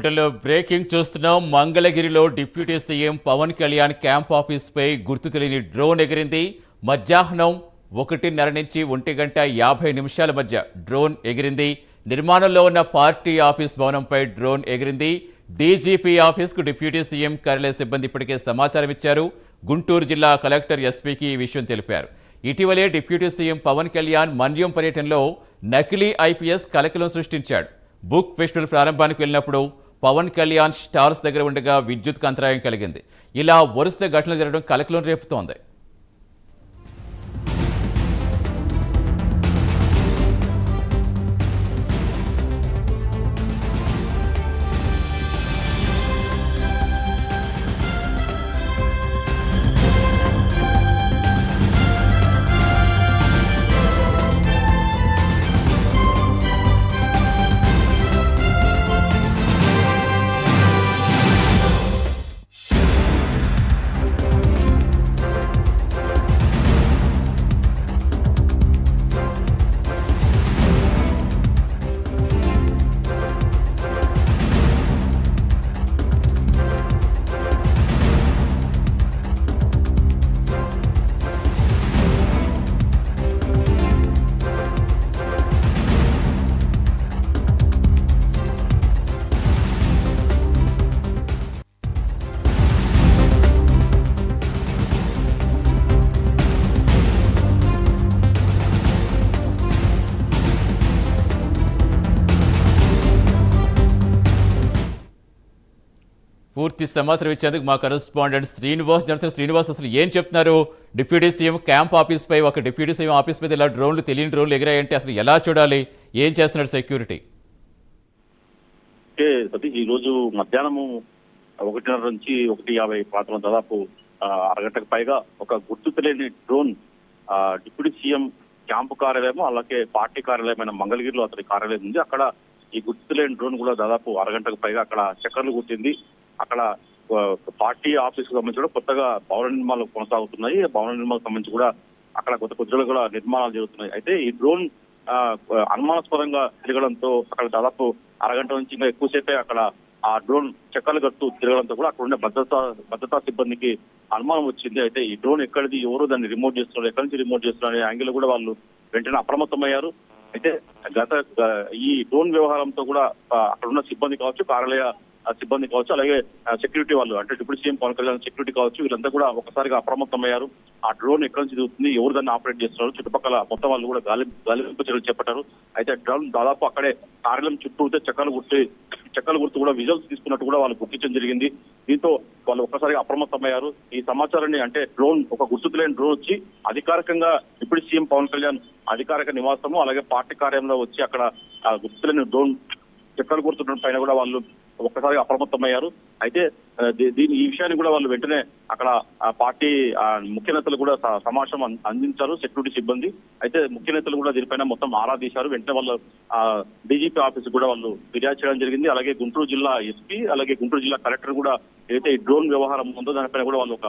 బులెటిన్లో బ్రేకింగ్ చూస్తున్నాం. మంగళగిరిలో deputy CM Pavan Kalyan camp ఆఫీస్పై గుర్తు తెలియని డ్రోన్ ఎగిరింది. మధ్యాహ్నం ఒకటిన్నర నుంచి ఒంటి గంట యాభై నిమిషాల మధ్య డ్రోన్ ఎగిరింది. నిర్మాణంలో ఉన్న పార్టీ ఆఫీస్ భవనంపై డ్రోన్ ఎగిరింది. డీజీపీ ఆఫీస్కు డిప్యూటీ సీఎం కార్యాలయ సిబ్బంది ఇప్పటికే సమాచారం ఇచ్చారు. గుంటూరు జిల్లా కలెక్టర్ ఎస్పీకి ఈ విషయం తెలిపారు. ఇటీవలే డిప్యూటీ సీఎం పవన్ కళ్యాణ్ మన్యం పర్యటనలో నకిలీ ఐపీఎస్ కలకలం సృష్టించాడు. బుక్ ఫెస్టివల్ ప్రారంభానికి వెళ్ళినప్పుడు పవన్ కళ్యాణ్ స్టార్స్ దగ్గర ఉండగా విద్యుత్ అంతరాయం కలిగింది. ఇలా వరుస ఘటనలు జరగడం కలకలం రేపుతోంది. పూర్తి సమాచారం ఇచ్చేందుకు మా కరెస్పాండెంట్ శ్రీనివాస్ జనతన్ శ్రీనివాస్ అసలు ఏం చెప్తున్నారు? డిప్యూటీ సీఎం క్యాంప్ ఆఫీస్ పై ఒక డిప్యూటీ సీఎం ఆఫీస్ మీద ఇలా డ్రోన్లు తెలియని డ్రోన్లు ఎగిరాయంటే అసలు ఎలా చూడాలి? ఏం చేస్తున్నాడు సెక్యూరిటీ? సతీష్ ఈ రోజు మధ్యాహ్నము ఒకటిన్నర నుంచి ఒకటి యాభై ప్రాంతంలో దాదాపు అరగంటకు పైగా ఒక గుర్తు తెలియని డ్రోన్ డిప్యూటీ సీఎం క్యాంపు కార్యాలయం అలాగే పార్టీ కార్యాలయమైన మంగళగిరిలో అతని కార్యాలయం ఉంది. అక్కడ ఈ గుర్తు తెలియని డ్రోన్ కూడా దాదాపు అరగంటకు పైగా అక్కడ చక్కర్లు కొట్టింది అక్కడ పార్టీ ఆఫీస్కు సంబంధించి కూడా కొత్తగా భవన నిర్మాణాలు కొనసాగుతున్నాయి. భవన నిర్మాణాలకు సంబంధించి కూడా అక్కడ కొత్త కొద్దిగా కూడా నిర్మాణాలు జరుగుతున్నాయి. అయితే ఈ డ్రోన్ అనుమానాస్పదంగా తిరగడంతో అక్కడ దాదాపు అరగంట నుంచి ఇంకా ఎక్కువసేపే అక్కడ ఆ డ్రోన్ చక్కలు కడుతూ తిరగడంతో కూడా అక్కడ ఉండే భద్రతా భద్రతా సిబ్బందికి అనుమానం వచ్చింది. అయితే ఈ డ్రోన్ ఎక్కడిది ఎవరు దాన్ని రిమోట్ చేస్తున్నారు ఎక్కడి నుంచి రిమోట్ చేస్తున్నారు అనే యాంగిల్ కూడా వాళ్ళు వెంటనే అప్రమత్తమయ్యారు. అయితే గత ఈ డ్రోన్ వ్యవహారంతో కూడా అక్కడ ఉన్న సిబ్బంది కావచ్చు కార్యాలయ సిబ్బంది కావచ్చు అలాగే సెక్యూరిటీ వాళ్ళు. అంటే deputy CM Pavan Kalyan security కావచ్చు వీళ్ళంతా కూడా ఒకసారిగా అప్రమత్తమయ్యారు. ఆ డ్రోన్ ఎక్కడి నుంచి దిగుతుంది ఎవరు దాన్ని ఆపరేట్ చేస్తున్నారు చుట్టుపక్కల మొత్తం వాళ్ళు కూడా గాలి గాలింపు చర్యలు చేపట్టారు. అయితే డ్రోన్ దాదాపు అక్కడే కార్యాలయం చుట్టూ చక్కలు గుర్తు చక్కలు గుర్తు కూడా విజువల్స్ తీసుకున్నట్టు కూడా వాళ్ళు గుర్తించడం జరిగింది. దీంతో వాళ్ళు ఒక్కసారిగా అప్రమత్తమయ్యారు. ఈ సమాచారాన్ని అంటే డ్రోన్ ఒక గుర్తు లేని డ్రోన్ వచ్చి అధికారికంగా ఇప్పుడు సీఎం పవన్ కళ్యాణ్ అధికారిక నివాసము అలాగే పార్టీ కార్యాలయంలో వచ్చి అక్కడ గుర్తులేని డ్రోన్ చక్కలు గుర్తుండడం పైన కూడా వాళ్ళు ఒక్కసారి అప్రమత్తమయ్యారు అయితే దీని ఈ విషయాన్ని కూడా వాళ్ళు వెంటనే అక్కడ పార్టీ ముఖ్య నేతలు కూడా సమావేశం సమాచారం అందించారు సెక్యూరిటీ సిబ్బంది. అయితే ముఖ్య నేతలు కూడా దీనిపైన మొత్తం ఆరా తీశారు. వెంటనే వాళ్ళు డీజీపీ ఆఫీస్ కూడా వాళ్ళు ఫిర్యాదు చేయడం జరిగింది. అలాగే గుంటూరు జిల్లా ఎస్పీ అలాగే గుంటూరు జిల్లా కలెక్టర్ కూడా ఏదైతే ఈ డ్రోన్ వ్యవహారం ఉందో దానిపైన కూడా వాళ్ళు ఒక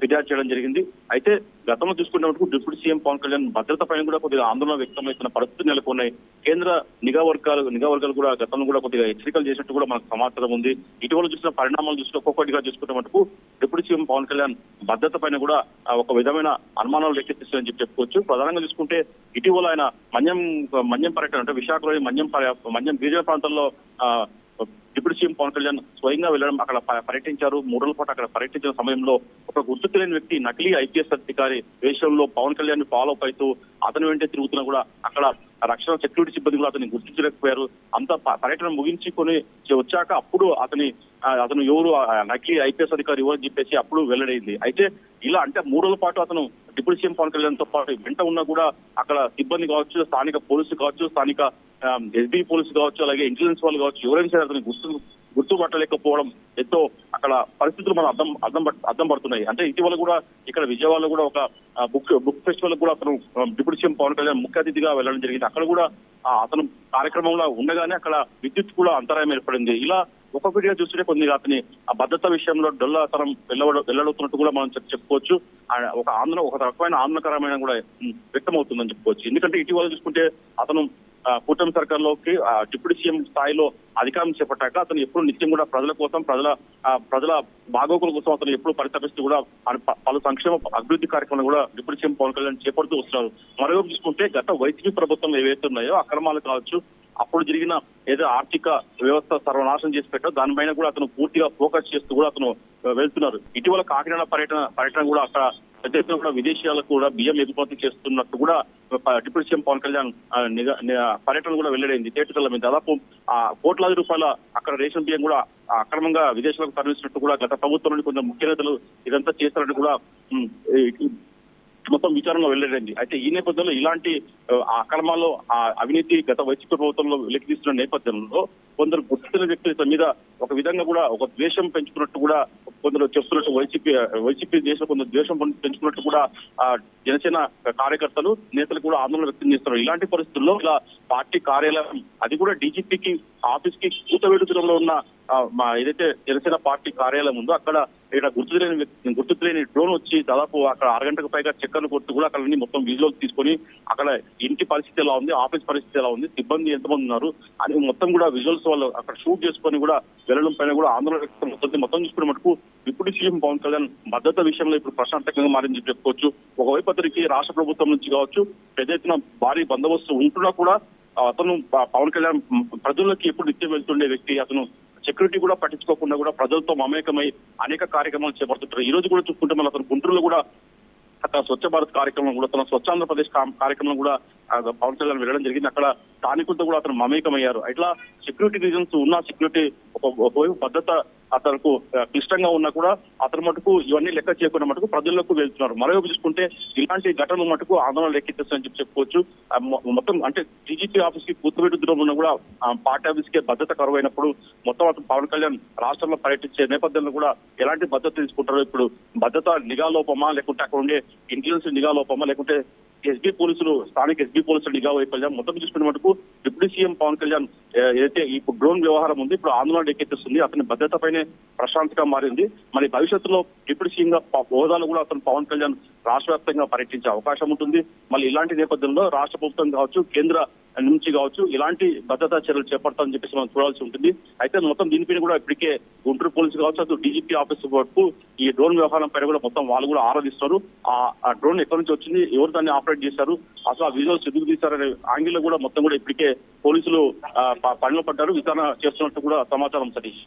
ఫిర్యాదు చేయడం జరిగింది. అయితే గతంలో చూసుకున్నప్పుడు డిప్యూటీ సీఎం పవన్ కళ్యాణ్ భద్రత పైన కూడా కొద్దిగా ఆందోళన వ్యక్తమవుతున్న పరిస్థితులు నెలకొన్నాయి. కేంద్ర నిఘా వర్గాలు నిఘా వర్గాలు కూడా గతంలో కూడా కొద్దిగా హెచ్చరికలు చేసినట్టు కూడా మనకు సమాచారం ఉంది. ఇటీవల చూసిన పరిణామాలు చూస్తే ఒక్కొక్కటిగా చూసుకున్న మటుకు డిప్యూటీ సీఎం పవన్ కళ్యాణ్ భద్రత పైన కూడా ఒక విధమైన అనుమానాలు రేకెత్తిస్తారని చెప్పి చెప్పుకోవచ్చు. ప్రధానంగా చూసుకుంటే ఇటీవల ఆయన మన్యం మన్యం పర్యటన అంటే విశాఖలోని మన్యం మన్యం గిరిజన ప్రాంతంలో డిప్యూటీ సీఎం పవన్ కళ్యాణ్ స్వయంగా వెళ్ళడం అక్కడ పర్యటించారు. మూడు రోజుల పాటు అక్కడ పర్యటించిన సమయంలో ఒక గుర్తు తెలియని వ్యక్తి నకిలీ ఐపీఎస్ అధికారి వేషంలో పవన్ కళ్యాణ్ ఫాలో అప్ అవుతూ అతని వెంటే తిరుగుతున్నా కూడా అక్కడ రక్షణ సెక్యూరిటీ సిబ్బంది కూడా అతన్ని గుర్తించలేకపోయారు. అంత పర్యటన ముగించుకొని వచ్చాక అప్పుడు అతని అతను ఎవరు నకిలీ ఐపీఎస్ అధికారి ఎవరు చెప్పేసి అప్పుడు వెల్లడైంది. అయితే ఇలా అంటే మూడు రోజుల పాటు అతను డిప్యూటీ సీఎం పవన్ కళ్యాణ్తో పాటు వెంట ఉన్నా కూడా అక్కడ సిబ్బంది కావచ్చు స్థానిక పోలీసు కావచ్చు స్థానిక ఎస్బీ పోలీసు కావచ్చు అలాగే ఇంటెలిజెన్స్ వాళ్ళు కావచ్చు ఎవరైనా సరే అతని గుర్తు గుర్తుపట్టలేకపోవడం ఎంతో అక్కడ పరిస్థితులు మనం అర్థం అర్థం అర్థం పడుతున్నాయి. అంటే ఇటీవల కూడా ఇక్కడ విజయవాడలో కూడా ఒక బుక్ బుక్ ఫెస్టివల్ కూడా అతను డిప్యూటీ సీఎం పవన్ కళ్యాణ్ ముఖ్య అతిథిగా వెళ్ళడం జరిగింది. అక్కడ కూడా అతను కార్యక్రమంలో ఉండగానే అక్కడ విద్యుత్ కూడా అంతరాయం ఏర్పడింది. ఇలా ఒక్కొక్కటిగా చూస్తుంటే కొన్ని అతని ఆ భద్రత విషయంలో డొల్లతనం వెళ్ళ వెళ్ళడుతున్నట్టు కూడా మనం చెప్పుకోవచ్చు. ఒక ఆందోళన ఒక రకమైన ఆందోళనకరమైన కూడా వ్యక్తమవుతుందని చెప్పుకోవచ్చు. ఎందుకంటే ఇటీవల చూసుకుంటే అతను కూటమి సర్కార్లోకి లోకి డిప్యూటీ సీఎం స్థాయిలో అధికారం చేపట్టాక అతను ఎప్పుడు నిత్యం కూడా ప్రజల కోసం ప్రజల ప్రజల బాగోగుల కోసం అతను ఎప్పుడు పరితపిస్తూ కూడా పలు సంక్షేమ అభివృద్ధి కార్యక్రమాలు కూడా డిప్యూటీ సీఎం పవన్ కళ్యాణ్ చేపడుతూ వస్తున్నారు. మరోవైపు చూసుకుంటే గత వైసీపీ ప్రభుత్వం ఏవైతే ఉన్నాయో అక్రమాలు కావచ్చు అప్పుడు జరిగిన ఏదో ఆర్థిక వ్యవస్థ సర్వనాశనం చేసి పెట్టో దానిపైన కూడా అతను పూర్తిగా ఫోకస్ చేస్తూ కూడా అతను వెళ్తున్నారు. ఇటీవల కాకినాడ పర్యటన పర్యటన కూడా అక్కడ పెద్ద ఎత్తున కూడా విదేశీయాలకు కూడా బియ్యం ఎగుమతి చేస్తున్నట్టు కూడా డిప్యూటీ సీఎం పవన్ కళ్యాణ్ ని- పర్యటన కూడా వెల్లడైంది. తేటతల మీద దాదాపు ఆ కోట్లాది రూపాయల అక్కడ రేషన్ బియ్యం కూడా అక్రమంగా విదేశాలకు తరలిస్తున్నట్టు కూడా గత ప్రభుత్వం నుండి కొంత ముఖ్య నేతలు ఇదంతా చేస్తారని కూడా మొత్తం విచారణలో వెల్లడైంది అయితే ఈ నేపథ్యంలో ఇలాంటి ఆ, అక్రమాలు ఆ అవినీతి గత వైసీపీ ప్రభుత్వంలో వెలికితీస్తున్న నేపథ్యంలో కొందరు గుర్తున్న వ్యక్తుల మీద ఒక విధంగా కూడా ఒక ద్వేషం పెంచుకున్నట్టు కూడా కొందరు చెప్తున్నట్టు వైసీపీ వైసీపీ దేశంలో కొందరు ద్వేషం పెంచుకున్నట్టు కూడా ఆ జనసేన కార్యకర్తలు నేతలు కూడా ఆందోళన వ్యక్తం చేస్తున్నారు. ఇలాంటి పరిస్థితుల్లో ఇలా పార్టీ కార్యాలయం అది కూడా డీజీపీకి ఆఫీస్కి కూతవేడు దూరంలో ఉన్న మా ఏదైతే జనసేన పార్టీ కార్యాలయం ఉందో అక్కడ ఇక్కడ గుర్తు తెలియని గుర్తు తెలియని డ్రోన్ వచ్చి దాదాపు అక్కడ అరగంటకు పైగా చెక్కను కొడుతూ కూడా అక్కడ మొత్తం వీధిలోకి తీసుకొని అక్కడ ఇంటి పరిస్థితి ఎలా ఉంది ఆఫీస్ పరిస్థితి ఎలా ఉంది సిబ్బంది ఎంతమంది ఉన్నారు అని మొత్తం కూడా విజువల్స్ వాళ్ళు అక్కడ షూట్ చేసుకొని కూడా వెళ్ళడం పైన కూడా ఆందోళన వ్యక్తం మొత్తం మొత్తం చూసుకునే మటుకు డిప్యూటీ సీఎం పవన్ కళ్యాణ్ భద్రత విషయంలో ఇప్పుడు ప్రశాంతకంగా మారింది చెప్పుకోవచ్చు. ఒకవైపు అతనికి రాష్ట్ర ప్రభుత్వం నుంచి కావచ్చు పెద్ద ఎత్తున భారీ బందోబస్తు ఉంటున్నా కూడా అతను పవన్ కళ్యాణ్ ప్రజల్లోకి ఎప్పుడు నిత్యం వెళ్తుండే వ్యక్తి. అతను సెక్యూరిటీ కూడా పట్టించుకోకుండా కూడా ప్రజలతో మమేకమై అనేక కార్యక్రమాలు చేపడుతుంటారు. ఈ రోజు కూడా చూసుకుంటే మళ్ళీ అతను గుంటూరులో కూడా అక్కడ స్వచ్ఛ భారత్ కార్యక్రమం కూడా తన స్వచ్ఛ ఆంధ్రప్రదేశ్ కార్యక్రమం కూడా పవన్ కళ్యాణ్ వెళ్ళడం జరిగింది. అక్కడ స్థానికులతో కూడా అతను మమేకమయ్యారు. ఇట్లా సెక్యూరిటీ రీజన్స్ ఉన్న సెక్యూరిటీ ఒక భద్రత అతనికి క్లిష్టంగా ఉన్నా కూడా అతను మటుకు ఇవన్నీ లెక్క చేయకుండా మటుకు ప్రజల్లోకి వెళ్తున్నారు. మరోవైపు చూసుకుంటే ఇలాంటి ఘటనలు మటుకు ఆందోళన లెక్కెత్తిస్తాయని చెప్పి చెప్పుకోవచ్చు. మొత్తం అంటే డీజీపీ ఆఫీస్కి కూతుబెట్టు దూరం కూడా పార్టీ ఆఫీస్కి భద్రత కరువైనప్పుడు మొత్తం అతను పవన్ కళ్యాణ్ రాష్ట్రంలో పర్యటించే నేపథ్యంలో కూడా ఎలాంటి భద్రత తీసుకుంటారో ఇప్పుడు భద్రత నిఘా లోపమా లేకుంటే అక్కడ ఉండే ఇంటెలిజెన్స్ నిఘా లోపమా లేకుంటే ఎస్బీ పోలీసులు స్థానిక ఎస్బీ పోలీసులు నిఘా వైఫల్యం మొత్తం చూసుకునే మటుకు డిప్యూటీ సీఎం పవన్ కళ్యాణ్ ఏదైతే ఇప్పుడు డ్రోన్ వ్యవహారం ఉంది ఇప్పుడు ఆందోళన ఎక్కెత్తిస్తుంది అతని భద్రతపైనే ప్రశాంతగా మారింది. మరి భవిష్యత్తులో డిప్యూటీ సీఎం గా హోదాలో కూడా అతను పవన్ కళ్యాణ్ రాష్ట్ర వ్యాప్తంగా పర్యటించే అవకాశం ఉంటుంది. మళ్ళీ ఇలాంటి నేపథ్యంలో రాష్ట్ర ప్రభుత్వం కావచ్చు కేంద్ర నుంచి కావచ్చు ఇలాంటి భద్రతా చర్యలు చేపడతామని చెప్పేసి మనం చూడాల్సి ఉంటుంది. అయితే మొత్తం దీనిపైన కూడా ఇప్పటికే గుంటూరు పోలీసు కావచ్చు అటు డీజీపీ ఆఫీస్ వరకు ఈ డ్రోన్ వ్యవహారం పైన కూడా మొత్తం వాళ్ళు కూడా ఆరాధిస్తారు. ఆ డ్రోన్ ఎక్కడి నుంచి వచ్చింది ఎవరు దాన్ని ఆపరేట్ చేశారు అసలు ఆ విజువల్స్ ఎందుకు తీశారనే యాంగిల్ కూడా మొత్తం కూడా ఇప్పటికే పోలీసులు పనిలో పడ్డారు. విచారణ చేస్తున్నట్టు కూడా సమాచారం సతీష్.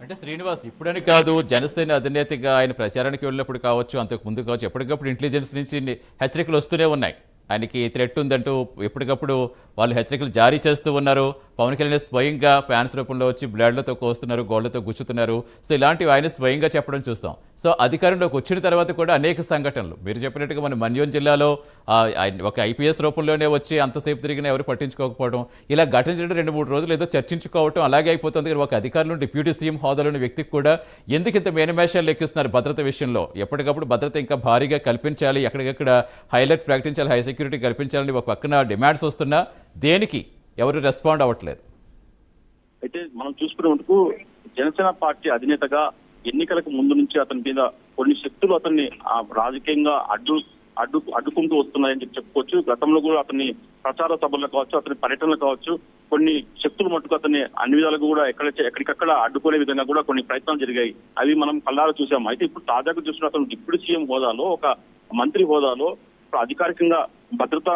అంటే శ్రీనివాస్ ఇప్పుడని కాదు జనసేన అధినేతగా ఆయన ప్రచారానికి వెళ్ళినప్పుడు కావచ్చు అంతకు ముందు కావచ్చు ఎప్పటికప్పుడు ఇంటెలిజెన్స్ నుంచి హెచ్చరికలు వస్తూనే ఉన్నాయి. ఆయనకి థ్రెట్ ఉందంటూ ఎప్పటికప్పుడు వాళ్ళు హెచ్చరికలు జారీ చేస్తూ ఉన్నారు. పవన్ కళ్యాణ్ స్వయంగా ఫ్యాన్స్ రూపంలో వచ్చి బ్లేడ్లతో కోస్తున్నారు గోళ్ళతో గుచ్చుతున్నారు. సో ఇలాంటివి ఆయన స్వయంగా చెప్పడం చూస్తాం సో అధికారంలోకి వచ్చిన తర్వాత కూడా అనేక సంఘటనలు. మీరు చెప్పినట్టుగా మన మన్యోన్ జిల్లాలో ఒక ఐపీఎస్ రూపంలోనే వచ్చి అంతసేపు తిరిగినా ఎవరు పట్టించుకోకపోవడం ఇలా ఘటించడం రెండు మూడు రోజులు ఏదో చర్చించుకోవటం అలాగే అయిపోతుంది. కానీ ఒక అధికారులు డిప్యూటీ సీఎం హోదాలోని వ్యక్తికి కూడా ఎందుకు ఇంత మేనిమేషాలు లెక్కిస్తున్నారు భద్రత విషయంలో? ఎప్పటికప్పుడు భద్రత ఇంకా భారీగా కల్పించాలి ఎక్కడికక్కడ హైలైట్ ప్రకటించాలి హై సెక్యూరిటీ కల్పించాలని ఒక పక్కన డిమాండ్స్ వస్తున్నా దేనికి ఎవరు రెస్పాండ్ అవ్వట్లేదు. అయితే మనం చూసుకునే మటుకు జనసేన పార్టీ అధినేతగా ఎన్నికలకు ముందు నుంచి అతని మీద కొన్ని శక్తులు అతన్ని రాజకీయంగా అడ్డు అడ్డు అడ్డుకుంటూ వస్తున్నాయని చెప్పి చెప్పుకోవచ్చు. గతంలో కూడా అతన్ని ప్రచార సభల్లో కావచ్చు అతని పర్యటనలు కావచ్చు కొన్ని శక్తులు మట్టుకు అతన్ని అన్ని విధాలుగా కూడా ఎక్కడ ఎక్కడికక్కడ అడ్డుకునే విధంగా కూడా కొన్ని ప్రయత్నాలు జరిగాయి. అవి మనం కళ్ళారా చూసాం. అయితే ఇప్పుడు తాజాగా చూసిన అతను డిప్యూటీ సీఎం హోదాలో ఒక మంత్రి హోదాలో అధికారికంగా భద్రత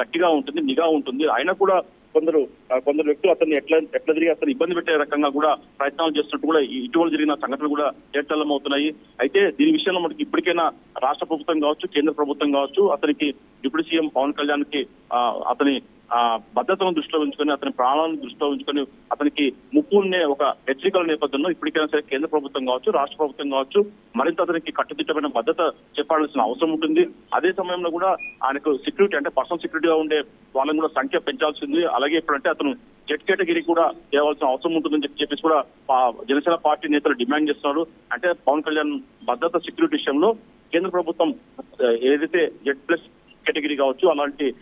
గట్టిగా ఉంటుంది నిఘా ఉంటుంది. అయినా కూడా కొందరు కొందరు వ్యక్తులు అతన్ని ఎట్లా ఎట్లా తిరిగి అతను ఇబ్బంది పెట్టే రకంగా కూడా ప్రయత్నాలు చేస్తున్నట్టు కూడా ఇటీవల జరిగిన సంఘటనలు కూడా చేర్చల్లం అవుతున్నాయి అయితే దీని విషయంలో మనకి ఇప్పటికైనా రాష్ట్ర ప్రభుత్వం కావచ్చు కేంద్ర ప్రభుత్వం కావచ్చు అతనికి డిప్యూటీ సీఎం పవన్ కళ్యాణ్కి అతని భద్రతను దృష్టిలో ఉంచుకొని అతని ప్రాణాలను దృష్టిలో ఉంచుకొని అతనికి ముప్పు ఉండే ఒక హెచ్చరికల నేపథ్యంలో ఇప్పటికైనా సరే కేంద్ర ప్రభుత్వం కావచ్చు రాష్ట్ర ప్రభుత్వం కావచ్చు మరింత అతనికి కట్టుదిట్టమైన భద్రత చెప్పాల్సిన అవసరం ఉంటుంది. అదే సమయంలో కూడా ఆయనకు సెక్యూరిటీ అంటే పర్సనల్ సెక్యూరిటీగా ఉండే వాళ్ళని కూడా సంఖ్య పెంచాల్సింది. అలాగే ఇప్పుడంటే అతను జెట్ కేటగిరీ కూడా చేయవలసిన అవసరం ఉంటుందని చెప్పి చెప్పేసి కూడా పా- జనసేన పార్టీ నేతలు డిమాండ్ చేస్తున్నారు. అంటే పవన్ కళ్యాణ్ భద్రత సెక్యూరిటీ విషయంలో కేంద్ర ప్రభుత్వం ఏదైతే జెడ్ ప్లస్ కేటగిరీ కావచ్చు అలాంటి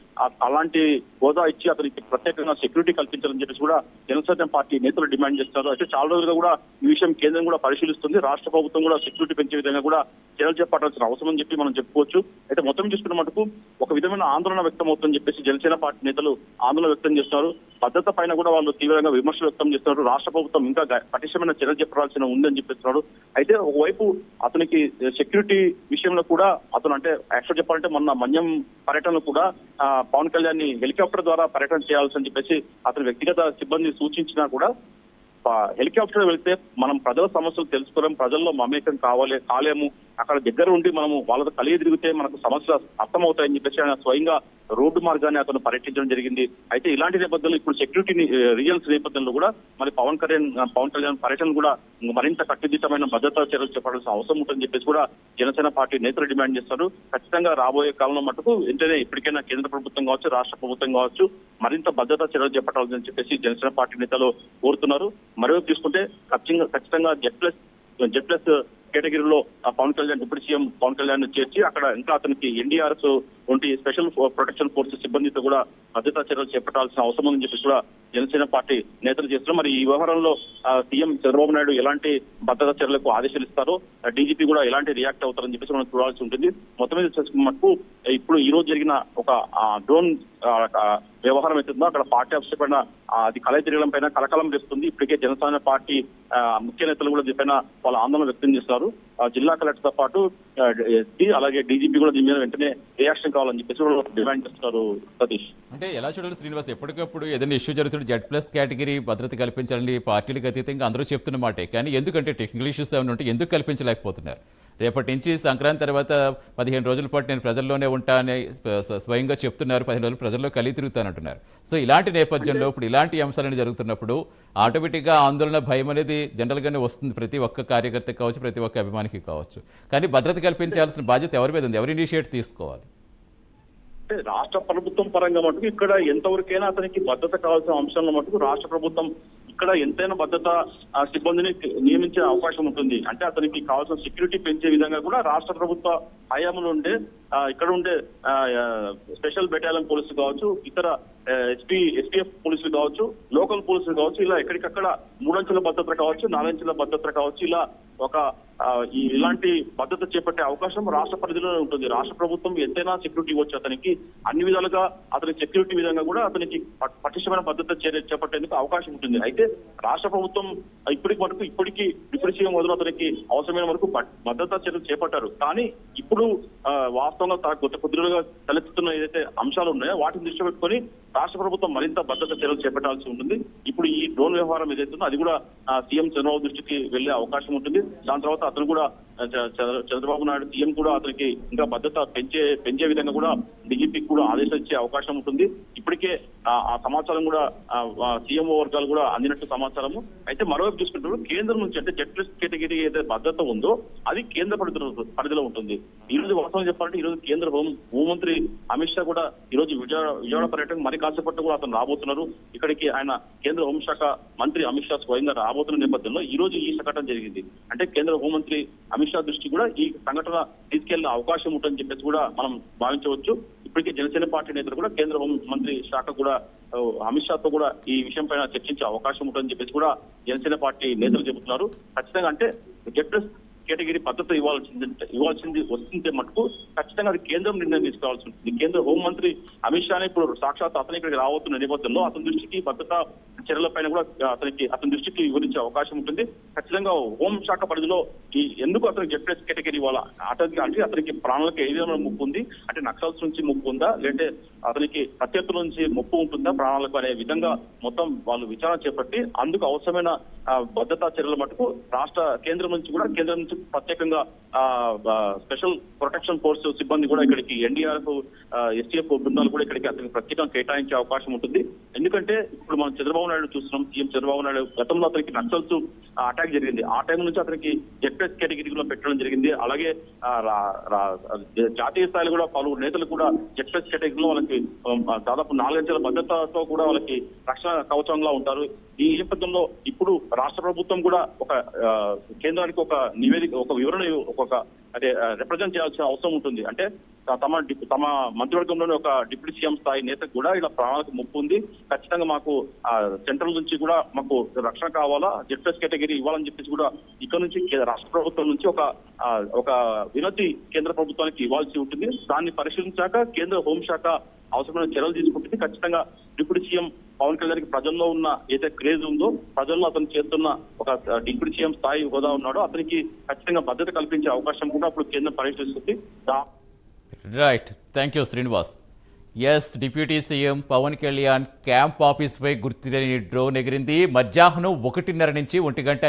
అలాంటి హోదా ఇచ్చి అతనికి ప్రత్యేకంగా సెక్యూరిటీ కల్పించాలని చెప్పేసి కూడా జనసేన పార్టీ నేతలు డిమాండ్ చేస్తున్నారు. అయితే చాలా రోజులుగా కూడా ఈ విషయం కేంద్రం కూడా పరిశీలిస్తుంది. రాష్ట్ర ప్రభుత్వం కూడా సెక్యూరిటీ పెంచే విధంగా కూడా చర్యలు చేపట్టాల్సిన అవసరం అని చెప్పి మనం చెప్పుకోవచ్చు. అయితే మొత్తం చూసుకున్న మటుకు ఒక విధమైన ఆందోళన వ్యక్తం అవుతుందని చెప్పేసి జనసేన పార్టీ నేతలు ఆందోళన వ్యక్తం చేస్తున్నారు. భద్రత పైన కూడా వాళ్ళు తీవ్రంగా విమర్శలు వ్యక్తం చేస్తున్నారు. రాష్ట్ర ప్రభుత్వం ఇంకా పటిష్టమైన చర్యలు చెప్పాల్సిన ఉందని చెప్పిస్తున్నారు. అయితే ఒకవైపు అతనికి సెక్యూరిటీ విషయంలో కూడా అతను అంటే యాక్చువల్ చెప్పాలంటే మొన్న మన్యం పర్యటనలో కూడా పవన్ కళ్యాణ్ని హెలికాప్టర్ ద్వారా పర్యటన చేయాల్సి అని చెప్పేసి అతని వ్యక్తిగత సిబ్బంది సూచించినా కూడా హెలికాప్టర్ వెళ్తే మనం ప్రజల సమస్యలు తెలుసుకోలేము ప్రజల్లో మమేకం కావాలి కాలేము. అక్కడ దగ్గర ఉండి మనము వాళ్ళతో కలిగి తిరిగితే మనకు సమస్యలు అర్థమవుతాయని చెప్పేసి ఆయన స్వయంగా రోడ్డు మార్గాన్ని అతను పర్యటించడం జరిగింది. అయితే ఇలాంటి నేపథ్యంలో ఇప్పుడు సెక్యూరిటీ రియల్స్ నేపథ్యంలో కూడా మరి పవన్ కళ్యాణ్ పవన్ కళ్యాణ్ పర్యటన కూడా మరింత కట్టుదిట్టమైన భద్రతా చర్యలు చేపడాల్సిన అవసరం ఉంటుందని చెప్పేసి కూడా జనసేన పార్టీ నేతలు డిమాండ్ చేస్తారు. ఖచ్చితంగా రాబోయే కాలంలో మటుకు వెంటనే ఇప్పటికైనా కేంద్ర ప్రభుత్వం కావచ్చు రాష్ట్ర ప్రభుత్వం కావచ్చు మరింత భద్రతా చర్యలు చేపట్టాలని చెప్పేసి జనసేన పార్టీ నేతలు కోరుతున్నారు. మరోవైపు తీసుకుంటే ఖచ్చితంగా ఖచ్చితంగా జెడ్ ప్లస్ జెడ్ ప్లస్ కేటగిరీలో ఆ పవన్ కళ్యాణ్ డిప్యూటీ సీఎం పవన్ కళ్యాణ్ చేర్చి అక్కడ ఇంకా అతనికి ఎన్డీఆర్ఎస్ వంటి స్పెషల్ ప్రొటెక్షన్ ఫోర్సెస్ సిబ్బందితో కూడా భద్రతా చర్యలు చేపట్టాల్సిన అవసరం ఉందని చెప్పి కూడా జనసేన పార్టీ నేతలు చేస్తున్నారు. మరి ఈ వ్యవహారంలో సీఎం చంద్రబాబు నాయుడు ఎలాంటి భద్రతా చర్యలకు ఆదేశాలు ఇస్తారో డీజీపీ కూడా ఎలాంటి రియాక్ట్ అవుతారని చెప్పేసి మనం చూడాల్సి ఉంటుంది. మొత్తం మీద మటుకు ఇప్పుడు ఈ రోజు జరిగిన ఒక డ్రోన్ వ్యవహారం అవుతుందో అక్కడ పార్టీ ఆఫీస్ పైన అది కలయ తిరగడం పైన కలకలం రేపుతుంది. ఇప్పటికే జనసేన పార్టీ ముఖ్య నేతలు కూడా దీనిపైన వాళ్ళ ఆందోళన వ్యక్తం చేస్తున్నారు. జిల్లా కలెక్టర్తో పాటు ఎస్పీ అలాగే డీజీపీ కూడా దీని మీద వెంటనే రియాక్షన్ కావాలని చెప్పేసి కూడా డిమాండ్ చేస్తున్నారు సతీష్. అంటే ఎలా చూడాలి శ్రీనివాస్? ఎప్పటికప్పుడు ఏదైనా ఇష్యూ జరుగుతుంది జెడ్ ప్లస్ కేటగిరీ భద్రత కల్పించాలని పార్టీలకు అతీతంగా అందరూ చెప్తున్న మాటే. కానీ ఎందుకంటే టెక్నికల్ ఇష్యూస్ ఏమైనా ఉంటే ఎందుకు కల్పించలేకపోతున్నారు? రేపటి నుంచి సంక్రాంతి తర్వాత పదిహేను రోజుల పాటు నేను ప్రజల్లోనే ఉంటా అని స్వ- స్వయంగా చెప్తున్నారు. పదిహేను రోజులు ప్రజల్లో కలిగి తిరుగుతానంటున్నారు సో ఇలాంటి నేపథ్యంలో ఇప్పుడు ఇలాంటి అంశాలని జరుగుతున్నప్పుడు ఆటోమేటిక్గా ఆందోళన భయం అనేది జనరల్గానే వస్తుంది. ప్రతి ఒక్క కార్యకర్త కావచ్చు ప్రతి ఒక్క అభిమానికి కావచ్చు. కానీ భద్రత కల్పించాల్సిన బాధ్యత ఎవరి మీద ఉంది? ఎవరు ఇనిషియేట్ తీసుకోవాలి? రాష్ట్ర ప్రభుత్వం పరంగా మటుకు ఇక్కడ ఎంతవరకైనా అతనికి భద్రత కావాల్సిన అంశంలో మటుకు రాష్ట్ర ప్రభుత్వం ఇక్కడ ఎంతైనా భద్రత సిబ్బందిని నియమించే అవకాశం ఉంటుంది. అంటే అతనికి కావాల్సిన సెక్యూరిటీ పెంచే విధంగా కూడా రాష్ట్ర ప్రభుత్వ హయాంలో ఉండే ఇక్కడ ఉండే ఆ, స్పెషల్ బెటాలియన్ పోలీసులు కావచ్చు ఇతర ఎస్పీ ఎస్పీఎఫ్ పోలీసులు కావచ్చు లోకల్ పోలీసులు కావచ్చు ఇలా ఎక్కడికక్కడ మూడంచెల భద్రత కావచ్చు నాలుగంచెల భద్రత కావచ్చు ఇలా ఒక ఇలాంటి భద్రత చేపట్టే అవకాశం రాష్ట్ర పరిధిలోనే ఉంటుంది. రాష్ట్ర ప్రభుత్వం ఎంతైనా సెక్యూరిటీ ఇవ్వచ్చు అతనికి అన్ని విధాలుగా అతని సెక్యూరిటీ విధంగా కూడా అతనికి పటిష్టమైన భద్రత చేపట్టేందుకు అవకాశం ఉంటుంది. అయితే రాష్ట్ర ప్రభుత్వం ఇప్పటికి వరకు ఇప్పటికీ డిప్యూటీ వదిలి మొదలు అతనికి అవసరమైన వరకు భద్రతా చర్యలు చేపట్టారు. కానీ ఇప్పుడు వాస్తవంగా తా- కొద్ది కొద్దిగా తలెత్తుతున్న ఏదైతే అంశాలు ఉన్నాయో వాటిని దృష్టి పెట్టుకొని రాష్ట్ర ప్రభుత్వం మరింత భద్రత చర్యలు చేపట్టాల్సి ఉంటుంది. ఇప్పుడు ఈ డ్రోన్ వ్యవహారం ఏదైతుందో అది కూడా సీఎం చంద్రబాబు దృష్టికి వెళ్ళే అవకాశం ఉంటుంది. దాని తర్వాత అతను కూడా చంద్రబాబు నాయుడు సీఎం కూడా అతనికి ఇంకా భద్రత పెంచే పెంచే విధంగా కూడా డీజీపీకి కూడా ఆదేశాలు ఇచ్చే అవకాశం ఉంటుంది. ఇప్పటికే ఆ సమాచారం కూడా సీఎంఓ వర్గాలు కూడా అందినట్టు సమాచారము. అయితే మరోవైపు చూసుకుంటే కేంద్రం నుంచి అంటే జెడ్ ప్లస్ కేటగిరీ ఏదైతే భద్రత ఉందో అది కేంద్ర పరిధిలో పరిధిలో ఉంటుంది. ఈ రోజు వాస్తవం చెప్పాలంటే ఈ రోజు కేంద్ర హోం హోంమంత్రి అమిత్ షా కూడా ఈ రోజు విజయవాడ విజయవాడ పర్యటన మరి కాసేపట్టు కూడా అతను రాబోతున్నారు. ఇక్కడికి ఆయన కేంద్ర హోంశాఖ మంత్రి అమిత్ షా స్వయంగా రాబోతున్న నేపథ్యంలో ఈ రోజు ఈ సంఘటన జరిగింది. అంటే కేంద్ర హోంమంత్రి అమిత్ షా దృష్టి కూడా ఈ సంఘటన తీసుకెళ్ళే అవకాశం ఉంటుందని చెప్పేసి కూడా మనం భావించవచ్చు. ఇప్పటికే జనసేన పార్టీ నేతలు కూడా కేంద్ర మంత్రి శాఖ కూడా అమిత్ షాతో కూడా ఈ విషయం పైన చర్చించే అవకాశం ఉంటుందని చెప్పేసి కూడా జనసేన పార్టీ నేతలు చెబుతున్నారు. ఖచ్చితంగా అంటే జెడ్ కేటగిరీ భద్రత ఇవ్వాల్సింది ఇవ్వాల్సింది వస్తుంటే మటుకు ఖచ్చితంగా అది కేంద్రం నిర్ణయం తీసుకోవాల్సి ఉంటుంది. కేంద్ర హోంమంత్రి అమిత్ షానే ఇప్పుడు సాక్షాత్ అతని ఇక్కడికి రాబోతున్న నేపథ్యంలో అతని దృష్టికి భద్రతా చర్యలపైన కూడా అతనికి అతని దృష్టికి వివరించే అవకాశం ఉంటుంది. ఖచ్చితంగా హోం శాఖ పరిధిలో ఈ ఎందుకు అతనికి జెడ్ కేటగిరీ ఇవ్వాలా అతనికి అంటే అతనికి ప్రాణాలకు ఏ విధంగా ముప్పు ఉంది? అంటే నక్సల్స్ నుంచి ముప్పు ఉందా? లేదంటే అతనికి ప్రత్యర్థుల నుంచి ముప్పు ఉంటుందా? ప్రాణాలకు అనే విధంగా మొత్తం వాళ్ళు విచారణ చేపట్టి అందుకు అవసరమైన భద్రతా చర్యల మటుకు రాష్ట్ర కేంద్రం నుంచి కూడా కేంద్రం నుంచి ప్రత్యేకంగా ఆ, స్పెషల్ ప్రొటెక్షన్ ఫోర్స్ సిబ్బంది కూడా ఇక్కడికి ఎన్డీఆర్ఎఫ్ ఎస్టీఎఫ్ బృందాలు కూడా ఇక్కడికి అతనికి ప్రత్యేకంగా కేటాయించే అవకాశం ఉంటుంది. ఎందుకంటే ఇప్పుడు మనం చంద్రబాబు నాయుడు చూస్తున్నాం సీఎం చంద్రబాబు నాయుడు గతంలో అతనికి నక్సల్స్ అటాక్ జరిగింది. ఆ టైం నుంచి అతనికి జెడ్ఎస్ కేటగిరీలో పెట్టడం జరిగింది. అలాగే ఆ, రా- జాతీయ స్థాయిలో కూడా పలువురు నేతలు కూడా జెడ్ఎస్ కేటగిరీలో వాళ్ళకి ఆ, దాదాపు నాలుగంచెల భద్రతతో కూడా వాళ్ళకి రక్షణ కవచంగా ఉంటారు. ఈ నేపథ్యంలో ఇప్పుడు రాష్ట్ర ప్రభుత్వం కూడా ఒక కేంద్రానికి ఒక నివేదిక ఒక వివరణ ఒక అదే రిప్రజెంట్ చేయాల్సిన అవసరం ఉంటుంది. అంటే తమ తమ మంత్రివర్గంలోని ఒక డిప్యూటీ సీఎం స్థాయి నేతకు కూడా ఇలా ప్రాణాలకు ముప్పు ఉంది. ఖచ్చితంగా మాకు ఆ, సెంట్రల్ నుంచి కూడా మాకు రక్షణ కావాలా? జెడ్ఎస్ కేటగిరీ ఇవ్వాలని చెప్పేసి కూడా ఇక్కడ నుంచి రాష్ట్ర ప్రభుత్వం నుంచి ఒక ఒక వినతి కేంద్ర ప్రభుత్వానికి ఇవ్వాల్సి ఉంటుంది. దాన్ని పరిశీలించాక కేంద్ర హోంశాఖ అవసరమైన చర్యలు తీసుకుంటుంది. ఖచ్చితంగా డిప్యూటీ సీఎం పవన్ కళ్యాణ్ ప్రజల్లో ఉన్న ఏదైతే క్రేజ్ ఉందో ప్రజల్లో అతను చేస్తున్న ఒక డిప్యూటీ సీఎం స్థాయి హోదా ఉన్నాడో అతనికి ఖచ్చితంగా భద్రత కల్పించే అవకాశం కూడా అప్పుడు కేంద్రం పరిశీలిస్తుంది. Right thank you Srinivas yes deputy CM Pawan Kalyan camp ఆఫీస్పై గుర్తులేని డ్రోన్ ఎగిరింది. మధ్యాహ్నం ఒకటిన్నర నుంచి ఒంటి గంట